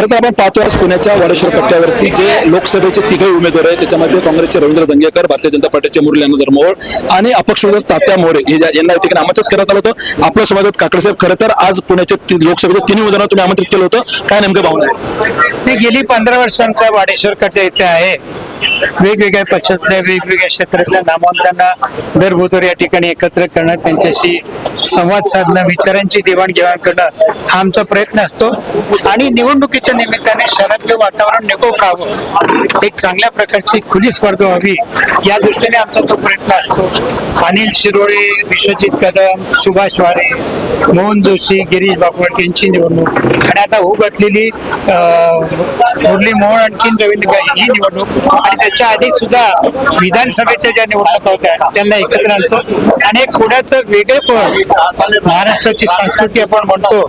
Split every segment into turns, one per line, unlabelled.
खरं तर आपण पाहतो आज पुण्याच्या वाडेश्वर पट्ट्यावरती जे लोकसभेचे तिघे उमेदवार आहेत त्याच्यामध्ये काँग्रेसचे रवींद्र दंगेकर भारतीय जनता पार्टीचे मुरली अनंतर मोहोळ आणि अपक्ष उमेदवार तात्या मोरे. यांना या ठिकाणी आमंत्रित करण्यात आलं होतं. आपल्या समाजात काकडे खरं तर आज पुण्याच्या लोकसभेच्या तिन्ही उमेदवारांना तुम्ही आमंत्रित केलं होतं. काय नेमकं भावना आहे?
ते गेली पंधरा वर्षांच्या वाडेश्वर कट्या इथे आहे. वेगवेगळ्या पक्षातल्या वेगवेगळ्या क्षेत्रातल्या नामांकांना दर बुधवार या ठिकाणी एकत्र करणं त्यांच्याशी संवाद साधणं विचारांची देवाणघेवाण करणं हा आमचा प्रयत्न असतो. आणि निवडणुकीच्या निमित्ताने शहरातलं वातावरण निकोप राहावं एक चांगल्या प्रकारची खुली स्पर्धा व्हावी या दृष्टीने आमचा तो प्रयत्न असतो. अनिल शिरोळे विश्वजित कदम सुभाष वारे मोहन जोशी गिरीश बापट यांची निवडणूक. आणि आता होऊ घातलेली अं, मुरली मोहन आणखीन रवींद्र ही निवडणूक. आणि त्याच्या आधी सुद्धा विधानसभेच्या ज्या निवडणुका होत्या त्यांना एकत्र आणतो. आणि एक पुण्याचं वेगळेपण महाराष्ट्राची संस्कृती आपण म्हणतो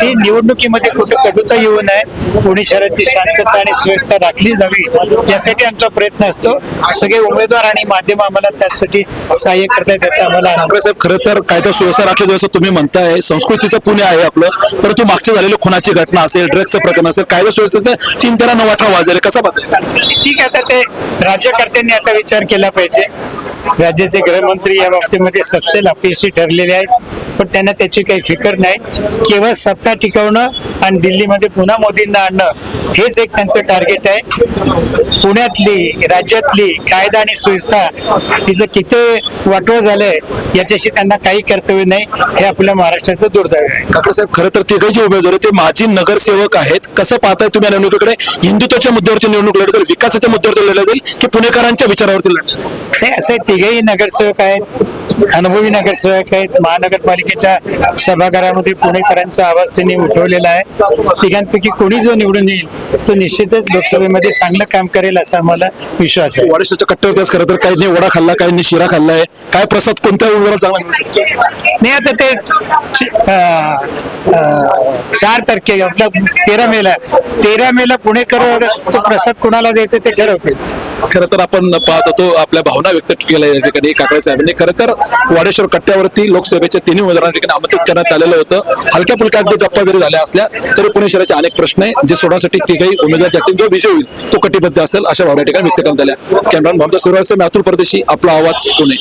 ती निवडणुकीमध्ये कुठं कटुता येऊ नये. पुणे शहराची शांतता आणि सुव्यवस्था राखली जावी यासाठी आमचा प्रयत्न असतो. सगळे उमेदवार आणि माध्यम आम्हाला त्यासाठी सहाय्य करतात त्याचा आम्हाला
साहेब खरं तर कायदा सुव्यवस्था राखली जसं तुम्ही म्हणताय. संस्कृतीचं पुणे आहे आपलं परंतु मागच्या झालेली खुनाची घटना असेल ड्रग्सचं प्रकरण असेल कायदा सुव्यवस्थेचं तीन तेरा नवाठा वाजेल कसा पाहताय
ठीक आहे ते राज्यकर्त्यांनी याचा विचार केला पाहिजे. राज्याचे गृहमंत्री या बाबतीमध्ये सपशेल अपयशी ठरलेले आहेत. पण त्यांना त्याची काही फिकर नाही. केवळ सत्ता टिकवणं आणि दिल्लीमध्ये पुन्हा मोदींना आणणं हेच एक त्यांचं टार्गेट आहे. पुण्यातली राज्यातली कायदा आणि सुव्यवस्था तिचं किती वाटोळ झालंय याच्याशी त्यांना काही कर्तव्य नाही हे आपल्या महाराष्ट्राचं दुर्दैव आहे.
काकडे साहेब खरं तर तिघे जे उमेदवार ते माजी नगरसेवक आहेत. कसं पाहताय तुम्ही या निवडणुकीकडे? हिंदुत्वाच्या मुद्द्यावरती निवडणूक लढत विकासाच्या मुद्द्यावरती लढल्या जाईल की पुणेकरांच्या विचारावरती लढत
हे असे तिघेही नगरसेवक आहेत अनुभवी नगरसेवक आहेत. महानगरपालिकेच्या सभागृहामध्ये पुणेकरांचा आवाज त्यांनी उठवलेला आहे. तिघांपैकी कोणी जो निवडून येईल तो निश्चितच लोकसभेमध्ये चांगलं काम करेल असा आम्हाला विश्वास आहे.
वाडेश्वरच्या कट्ट्यावरती आज खरं तर काहींनी वडा खाल्ला काहींनी शिरा खाल्लाय काय प्रसाद कोणत्या उमेदवाराला चांगला मिळू शकतो
नाही आता ते अं, चार तारखे आपल्या तेरा मेला. तेरा मेला पुणेकर तो प्रसाद कोणाला द्यायचा ते ठरवतील.
खरं तर आपण पाहत होतो आपल्या भावना व्यक्त केल्या या ठिकाणी काकडे साहेबांनी. खरं तर वाडेश्वर कट्ट्यावरती लोकसभेच्या तिन्ही उमेदवारांना ठिकाणी आमंत्रित करण्यात आलेलं होतं. हलक्या फुलक्या अगदी गप्पा जरी झाल्या असल्या तरी पुणे शहराचे अनेक प्रश्न आहे जे सोडवण्यासाठी तिघही उमेदवार ज्यातील जो विजय होईल तो कटिबद्ध असेल अशा भावना ठिकाणी व्यक्त करण्यात आल्या. कॅमेरा मोहम्मद सुरवासे अतुल परदेशी आपला आवाज पुणे.